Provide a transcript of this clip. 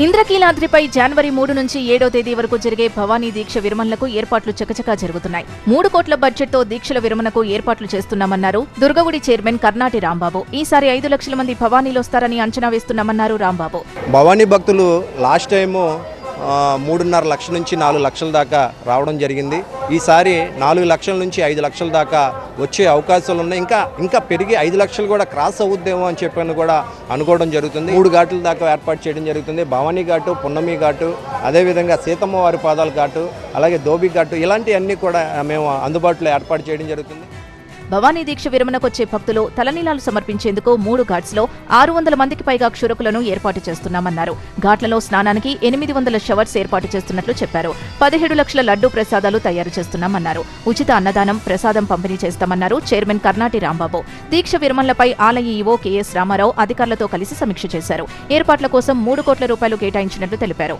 ఇంద్రకీలాద్రిపై జనవరి మూడు నుంచి ఏడో తేదీ వరకు జరిగే భవానీ దీక్ష విరమణలకు ఏర్పాట్లు చకచకా జరుగుతున్నాయి. మూడు కోట్ల బడ్జెట్తో దీక్షల విరమణకు ఏర్పాట్లు చేస్తున్నామన్నారు దుర్గగుడి చైర్మన్ కర్నాటి రాంబాబు. ఈసారి ఐదు లక్షల మంది భవానీలొస్తారని అంచనా వేస్తున్నామన్నారు రాంబాబు. భవానీ భక్తులు లాస్ట్ టైము మూడున్నర లక్షల నుంచి నాలుగు లక్షల దాకా రావడం జరిగింది. ఈసారి నాలుగు లక్షల నుంచి ఐదు లక్షల దాకా వచ్చే అవకాశాలు ఉన్నాయి. ఇంకా ఇంకా పెరిగి ఐదు లక్షలు కూడా క్రాస్ అవుద్దేమో అని చెప్పని కూడా అనుకోవడం జరుగుతుంది. మూడు ఘాట్ల దాకా ఏర్పాటు చేయడం జరుగుతుంది. భవానీ ఘాటు పున్నమి ఘాటు అదేవిధంగా సీతమ్మ వారి పాదాల ఘాటు అలాగే దోబి ఘాటు ఇలాంటివన్నీ కూడా మేము అందుబాటులో ఏర్పాటు చేయడం జరుగుతుంది. భవానీ దీక్ష విరమణకొచ్చే భక్తులు తలనీలాలు సమర్పించేందుకు మూడు ఘాట్స్లో ఆరు వందల మందికి పైగా క్షురకులను ఏర్పాటు చేస్తున్నామన్నారు. ఘాట్లలో స్నానానికి ఎనిమిది వందల షవర్స్ ఏర్పాటు చేస్తున్నట్లు చెప్పారు. పదిహేడు లక్షల లడ్డూ ప్రసాదాలు తయారు చేస్తున్నామన్నారు. ఉచిత అన్నదానం ప్రసాదం పంపిణీ చేస్తామన్నారు చైర్మన్ కర్నాటి రాంబాబు. దీక్ష విరమణలపై ఆలయ ఈవో కెఎస్ రామారావు అధికారులతో కలిసి సమీక్ష చేశారు. ఏర్పాట్ల కోసం మూడు కోట్ల రూపాయలు కేటాయించినట్లు తెలిపారు.